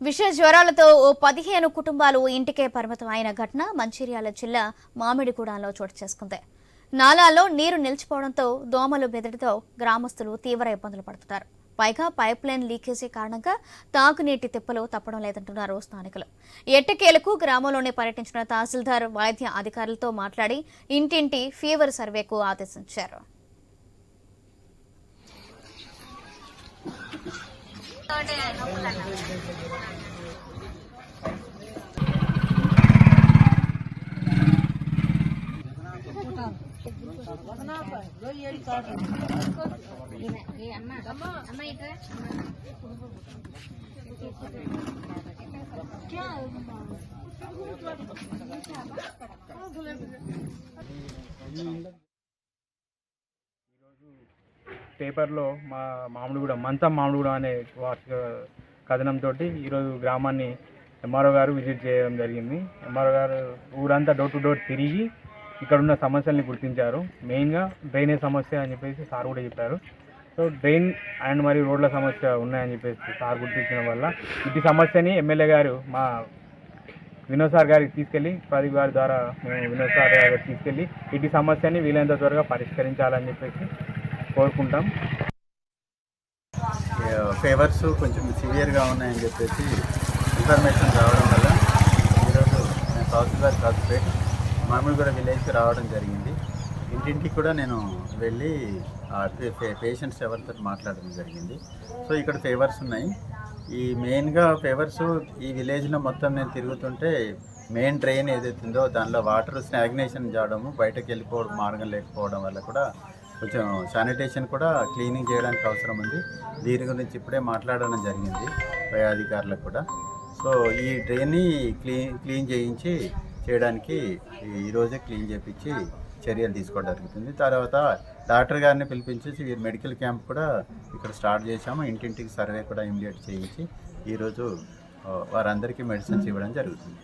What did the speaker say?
విష జ్వరాలతో ఓ పదిహేను కుటుంబాలు ఇంటికే పరిమితం అయిన ఘటన మంచిర్యాల జిల్లా మామిడిగూడెంలో చోటు చేసుకుంది. నాలాల్లో నీరు నిలిచిపోవడంతో దోమలు బెదడితో గ్రామస్తులు తీవ్ర ఇబ్బందులు పడుతున్నారు. పైగా పైప్ లైన్ లీకేజీ కారణంగా తాగునీటి తిప్పలు తప్పడం లేదంటున్నారు స్థానికులు. ఎట్టకేలకు గ్రామంలోనే పర్యటించిన తహసీల్దార్ వైద్య అధికారులతో మాట్లాడి ఇంటింటి ఫీవర్ సర్వేకు ఆదేశించారు. birthday ആയിരുന്നു అమ్మ అమ్మ ఇక్కడ क्या పేపర్లో మా మామిడిగూడెం మంచం మామిడిగూడెం అనే వార్షిక కథనంతో ఈరోజు గ్రామాన్ని ఎంఆర్ఓ గారు విజిట్ చేయడం జరిగింది. ఎంఆర్ఓ గారు ఊరంతా డోర్ టు డోర్ తిరిగి ఇక్కడ ఉన్న సమస్యల్ని గుర్తించారు. మెయిన్గా డ్రైనేజ్ సమస్య అని చెప్పేసి సార్ కూడా చెప్పారు. సో డ్రైన్ అండ్ మరియు రోడ్ల సమస్య ఉన్నాయని చెప్పేసి సార్ గుర్తించడం వల్ల ఇటు సమస్యని ఎమ్మెల్యే గారు మా వినోద్ సార్ గారికి తీసుకెళ్ళి ప్రదీప్ గారి ద్వారా మేము వినోద్ సార్ గారికి తీసుకెళ్ళి ఇటు సమస్యని వీలైనంత త్వరగా పరిష్కరించాలని చెప్పేసి కోరుకుంటాం. ఫేవర్స్ కొంచెం సివియర్గా ఉన్నాయని చెప్పేసి ఇన్ఫర్మేషన్ రావడం వల్ల ఈరోజు నేను తహసీల్దార్ కాసుపేట్ మామిడిగూడ విలేజ్కి రావడం జరిగింది. ఇంటింటికి కూడా నేను వెళ్ళి పేషెంట్స్ ఎవరితో మాట్లాడడం జరిగింది. సో ఇక్కడ ఫేవర్స్ ఉన్నాయి. ఈ మెయిన్గా ఫేవర్స్ ఈ విలేజ్లో మొత్తం నేను తిరుగుతుంటే మెయిన్ డ్రైన్ ఏదైతుందో దానిలో వాటర్ స్టాగ్నేషన్ చేయడము బయటకు వెళ్ళిపోవడం మార్గం లేకపోవడం వల్ల కూడా కొంచెం శానిటేషన్ కూడా క్లీనింగ్ చేయడానికి అవసరం ఉంది. దీని గురించి ఇప్పుడే మాట్లాడడం జరిగింది పై అధికారులకు కూడా. సో ఈ డ్రైన్ని క్లీన్ క్లీన్ చేయించి చేయడానికి ఈరోజే క్లీన్ చేయించి చర్యలు తీసుకోవడం జరుగుతుంది. తర్వాత డాక్టర్ గారిని పిలిపించేసి వీరు మెడికల్ క్యాంప్ కూడా ఇక్కడ స్టార్ట్ చేశాము. ఇంటింటికి సర్వే కూడా ఇమీడియట్ చేయించి ఈరోజు వారందరికీ మెడిసిన్స్ ఇవ్వడం జరుగుతుంది.